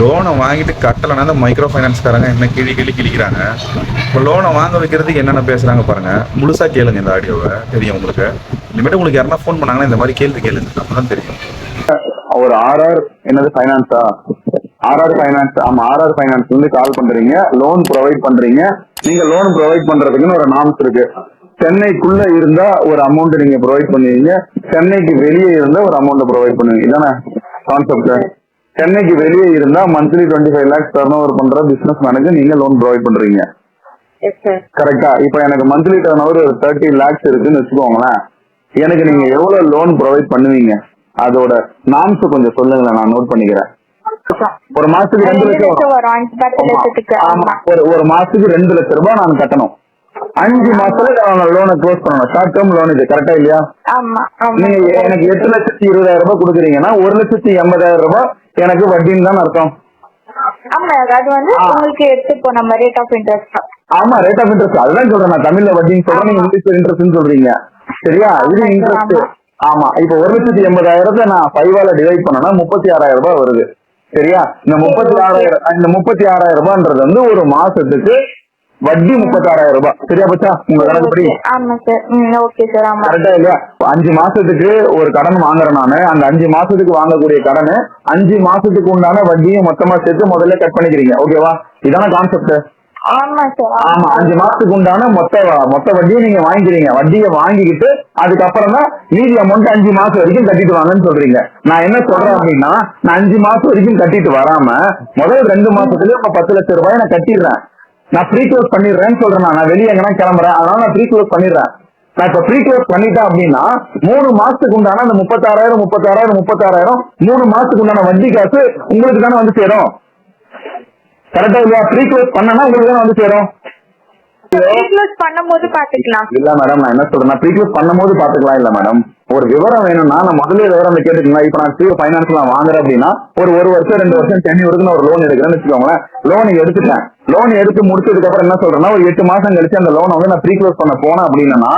லோனை வாங்கிட்டு கட்டலைன்னா அந்த மைக்ரோ ஃபைனான்ஸ்காரங்க என்ன கிளி கிளி கிழிக்கிறாங்க? இப்போ லோனை வாங்க வைக்கிறதுக்கு என்னென்ன பேசுகிறாங்க பாருங்கள் முழுசாக கேளுங்க இந்த ஆடியோவை. தெரியும் உங்களுக்கு. இனிமேட்டு உங்களுக்கு யாருன்னா ஃபோன் பண்ணாங்கன்னா இந்த மாதிரி கேள்வி கேளுங்க. அப்பதான் தெரியும். ஒரு ஆர்ஆர் என்னது ஃபைனான்ஸா ஆர்ஆர் ஃபைனான்ஸ் ஆமா ஆர்ஆர் ஃபைனான்ஸ் வந்து கால் பண்றீங்க. லோன் ப்ரொவைட் பண்றீங்க. நீங்க லோன் ப்ரொவைட் பண்றதுக்குன்னு ஒரு நாம்ஸ் இருக்கு. சென்னைக்குள்ள இருந்தா ஒரு அமௌண்ட் நீங்க ப்ரொவைட் பண்ணுவீங்க. சென்னைக்கு வெளியே இருந்தா ஒரு அமௌண்ட் ப்ரொவைட் பண்ணுவீங்க. இதானே கான்செப்ட் சென்னைக்கு வெளியே இருந்தா monthly twenty five lakhs turnover பண்ற பிசினஸ் மேனுக்கு நீங்க லோன் ப்ரொவைட் பண்றீங்க. கரெக்டா இப்போ எனக்கு monthly turn over thirty lakhs இருக்குன்னு வச்சுக்கோங்களேன். எனக்கு நீங்க எவ்வளவு லோன் ப்ரொவைட் பண்ணுவீங்க? அதோட நாம்ஸ் கொஞ்சம் சொல்லுங்களேன் நான் நோட் பண்ணிக்கிறேன். ஒரு மாசத்துக்கு ரெண்டு லட்சம் ஒரு ஒரு மாசத்துக்கு ரெண்டு லட்சம் ரூபாய் நான் கட்டணும். அஞ்சு மாசத்துல நான் லோனை க்ளோஸ் பண்ணணும். ஷார்ட் டேர்ம் லோன் இது கரெக்டா இல்லையா? நீங்க எனக்கு எட்டு லட்சத்தி இருபதாயிரம் ரூபாய் கொடுக்குறீங்கன்னா ஒரு லட்சத்தி எண்பதாயிரம் ரூபாய் எனக்கு வட்டின்னு தான் அர்த்தம். ஆமா அது வந்து ரேட் ஆஃப் இன்ட்ரெஸ்ட் ஆமா ரேட் ஆஃப் இன்ட்ரெஸ்ட் அதுதான் சொல்றேன் நான். தமிழ்ல வட்டின்னு சொல்றேன் நீங்க இங்கிலீஷ்ல இன்ட்ரெஸ்ட் சொல்றீங்க. சரியா? இது இன்ட்ரெஸ்ட் ஆமா. இப்ப ஒரு லட்சத்தி எண்பதாயிரத்தை நான் ஃபைவால டிவைட் பண்ணனா முப்பத்தி ஆறாயிரம் ரூபாய் வருது. சரியா? இந்த முப்பத்தி ஆறாயிரம் இந்த முப்பத்தி ஆறாயிரம் ரூபான்றது வந்து ஒரு மாசத்துக்கு வட்டி முப்பத்தி ஆறாயிரம் ரூபாய். சரியா பச்சா? உங்க கணக்குப்படி ஆமா சார் ம் ஓகே சார் ஆமா. கரெக்டா இல்லையா? அஞ்சு மாசத்துக்கு ஒரு கடன் வாங்குறேன் நானு. அந்த அஞ்சு மாசத்துக்கு வாங்கக்கூடிய கடனை அஞ்சு மாசத்துக்கு உண்டான வட்டியும் மொத்தமா சேர்த்து முதல்ல கட் பண்ணிக்கிறீங்க. ஓகேவா இதான கான்செப்ட் ஆமா அஞ்சு மாசத்துக்கு உண்டான மொத்த மொத்த வட்டியை நீங்க வாங்கிக்கிறீங்க. வட்டியை வாங்கிக்கிட்டு அதுக்கப்புறம் தான் மீதி அமௌண்ட் அஞ்சு மாசம் வரைக்கும் கட்டிட்டு வாங்கன்னு சொல்றீங்க. நான் என்ன சொல்றேன் அப்படின்னா நான் அஞ்சு மாசம் வரைக்கும் கட்டிட்டு வராம முதல் ரெண்டு மாசத்துல இப்ப பத்து லட்சம் ரூபாய் நான் கட்டிடுறேன். நான் ப்ரீ க்ளோஸ் பண்ணிடுறேன்னு சொல்றேன் நான். வெளியே எங்கன்னா கிளம்புறேன். அதனால நான் ப்ரீ க்ளோஸ் பண்ணிடுறேன். நான் இப்ப ப்ரீ க்ளோஸ் பண்ணிட்டேன் அப்படின்னா மூணு மாசத்துக்கு உண்டான அந்த முப்பத்தாறாயிரம் முப்பத்தாறாயிரம் முப்பத்தாறாயிரம் மூணு மாசத்துக்கு உண்டான வட்டி காசு உங்களுக்கு தானே வந்து சேரும். கரெக்டா இல்லையா? ப்ரீ க்ளோஸ் பண்ணனா உங்களுக்கு தானே வந்து சேரும். ரீக்ளோஸ் பண்ணும்போது பாத்துக்கலாம். இல்ல மேடம் நான் என்ன சொல்றேன் ப்ரீக்ளோஸ் பண்ணும்போது பாத்துக்கலாம் இல்ல மேடம் ஒரு விவரம் வேணும்னா நான் முதல்ல விவரம் கேட்டுக்கலாம் இப்ப நான் ஃப்ரீ ஃபைனான்ஸ் நான் வாங்குறேன் அப்படின்னா ஒரு ஒரு வருஷம் ரெண்டு வருஷம் டென்யூருக்கு நான் ஒரு லோன் எடுக்கிறேன்னு வச்சுக்கோங்களேன். லோன் எடுத்துட்டேன். லோன் எடுத்து முடிச்சதுக்கு அப்புறம் என்ன சொல்றேன்னா ஒரு எட்டு மாசம் கழிச்சு அந்த லோனை வந்து நான் ப்ரீக்ளோஸ் பண்ண போனேன் அப்படின்னா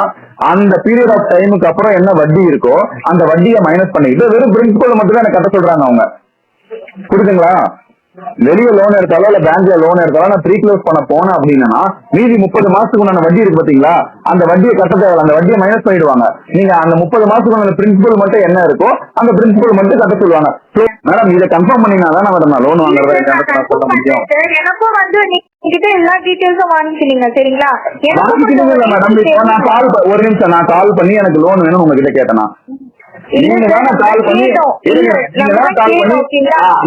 அந்த பீரியட் ஆஃப் டைமுக்கு அப்புறம் என்ன வட்டி இருக்கோ அந்த வட்டியை மைனஸ் பண்ணிக்கிட்டு வெறும் பிரின்சிபல் மட்டும் தான் எனக்கு கட்ட சொல்றாங்க அவங்க. புரியுதுங்களா? வெளிய லோன் எடுத்தாலும் இல்ல பேங்க்ல லோன் எடுத்தாலும் நான் ப்ரீ க்ளோஸ் பண்ண போனேன் அப்படின்னா மீதி முப்பது மாசத்துக்கு உண்டான வட்டி இருக்கு பாத்தீங்களா? அந்த வட்டியை கட்ட தேவை அந்த வட்டியை மைனஸ் பண்ணிடுவாங்க. நீங்க அந்த முப்பது மாசத்துக்கு உண்டான பிரின்சிபல் மட்டும் என்ன இருக்கோ அந்த பிரின்சிபல் மட்டும் கட்ட சொல்லுவாங்க. மேடம் இதை கன்ஃபார்ம் பண்ணீங்கன்னா தான் மேடம் நான் லோன் வாங்குறதா சொல்ல முடியும் எனக்கும் வந்து எல்லா டீடைல்ஸும் வாங்கிக்கிறீங்க சரிங்களா? மேடம் இப்போ நான் கால் ஒரு நிமிஷம் நான் கால் பண்ணி எனக்கு லோன் வேணும் உங்ககிட்ட கேட்டேனா? நீங்க தானே கால் பண்ணி நீங்க கால் பண்ணி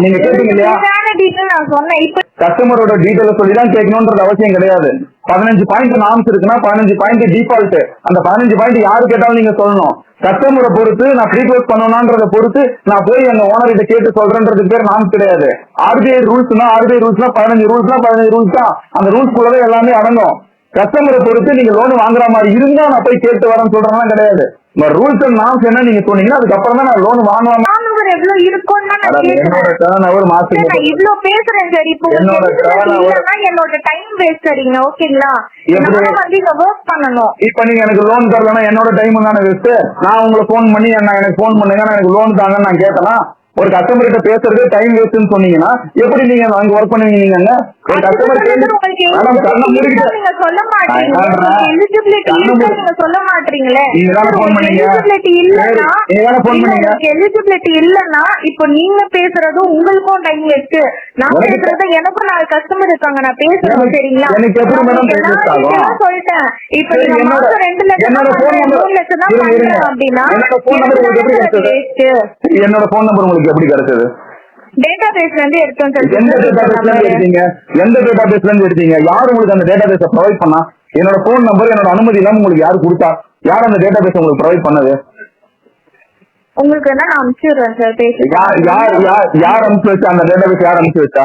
நீங்க கேட்டீங்க இல்லையா? நான் சொன்னேன்? இப்ப கஸ்டமரோட டீட்டெயில சொல்லி தான் கேட்கணும்ன்றது அவசியம் கிடையாது. பதினஞ்சு பாயிண்ட் நாம்ஸ் இருக்குன்னா பதினஞ்சு பாயிண்ட் டிஃபால்ட் அந்த பதினஞ்சு பாயிண்ட் யாரு கேட்டாலும் நீங்க சொல்லணும். கஸ்டமரை பொறுத்து நான் ப்ரீ க்ளோஸ் பண்ணணும்ன்றத பொறுத்து நான் போய் எங்க ஓனர் கிட்ட கேட்டு சொல்றேன்றது பேர் நாம்ஸ் கிடையாது. ஆர்பிஐ ரூல்ஸ்னா ஆர்பிஐ ரூல்ஸ்னா பதினஞ்சு ரூல்ஸ்னா பதினஞ்சு ரூல்ஸ் தான். அந்த ரூல்ஸ் குள்ளவே எல்லாமே அடங்கும். கஸ்டமரை பொறுத்து நீங்க லோன் வாங்குற மாதிரி இருந்தா நான் போய் கேட்டு வரேன்னு சொல்றேன்னா கிடையாது. ரூல்ஸ் அண்ட் நாம்ஸ் என்ன நீங்க சொன்னீங்கன்னா அதுக்கப்புறம் தான் நான் லோன் வாங்குவாங்க turnover எவ்வளவு இருக்கும்னு நான் கேக்குறேன் டேர்ன் நான் இவ்ளோ பேசுறேன் சார் இப்போ என்னோட உங்களுக்கு என்னோட டைம் வேஸ்ட் சரிங்க ஓகேங்களா? நான் வந்து இங்க ஒர்க் பண்ணணும். இப்ப நீங்க எனக்கு லோன் தரலன்னா என்னோட டைம் தானே வேஸ்ட் நான் உங்களை ஃபோன் பண்ணி என்ன எனக்கு ஃபோன் பண்ணுங்க நான் எனக்கு லோன் தாங்கன்னு நான் கேட்டேன்னா ஒரு கஸ்டமர் கிட்ட பேசுறது டைம் வேஸ்ட்னு சொன்னீங்கன்னா எப்படி நீங்க அங்க ஒர்க் பண்ணுவீங்க நீங்க? ஒரு கஸ்டமர் மேடம் கண்ணை மூடிக்கிட்டு சொல்ல மாட்டீங்க சொல்ல மாட்டீங்களே நீங்க தானே phone பண்ணீங்க. எலிஜிபிலிட்டி இல்லன்னா சரி, நீங்க தானே phone பண்ணீங்க. எலிஜிபிலிட்டி இல்லன்னா இப்போ நீங்க பேசுறது உங்களுக்கும் டைம் வேஸ்ட் நான் பேசுறது எனக்கும் நாலு கஸ்டமர் இருக்காங்க நான் பேசுறேன் சரிங்களா எனக்கு எப்படி ஆகும்? details சொல்லிட்டேன் இப்போ நீங்க மாசம் ரெண்டு லட்சம் என்னோட பண்றேன், number- மூணு லட்சம் தான். பண்றேன் அப்படின்னா என்னோட phone number உங்களுக்கு எப்படி? வேஸ்ட் என்னோட ஃபோன் நம்பர் உங்களுக்கு எப்படி கிடைச்சது? டேட்டா பேஸ்ல இருந்து எடுத்தோம் சார் எந்த டேட்டா பேஸ்ல இருந்து எடுத்தீங்க? எந்த டேட்டா பேஸ்ல இருந்து எடுத்தீங்க? யார் உங்களுக்கு அந்த டேட்டா பேஸ ப்ரொவைட் பண்ணா? என்னோட ஃபோன் நம்பர் என்னோட அனுமதி இல்லாம உங்களுக்கு யார் கொடுத்தா? யார் அந்த டேட்டா பேஸ் உங்களுக்கு ப்ரொவைட் பண்ணது? உங்களுக்கு நான் சார் யார் யார் யார் யார் அனுப்பிச்சு வச்சா? அந்த டேட்டா பேஸ் யார் அனுப்பிச்சு வச்சா?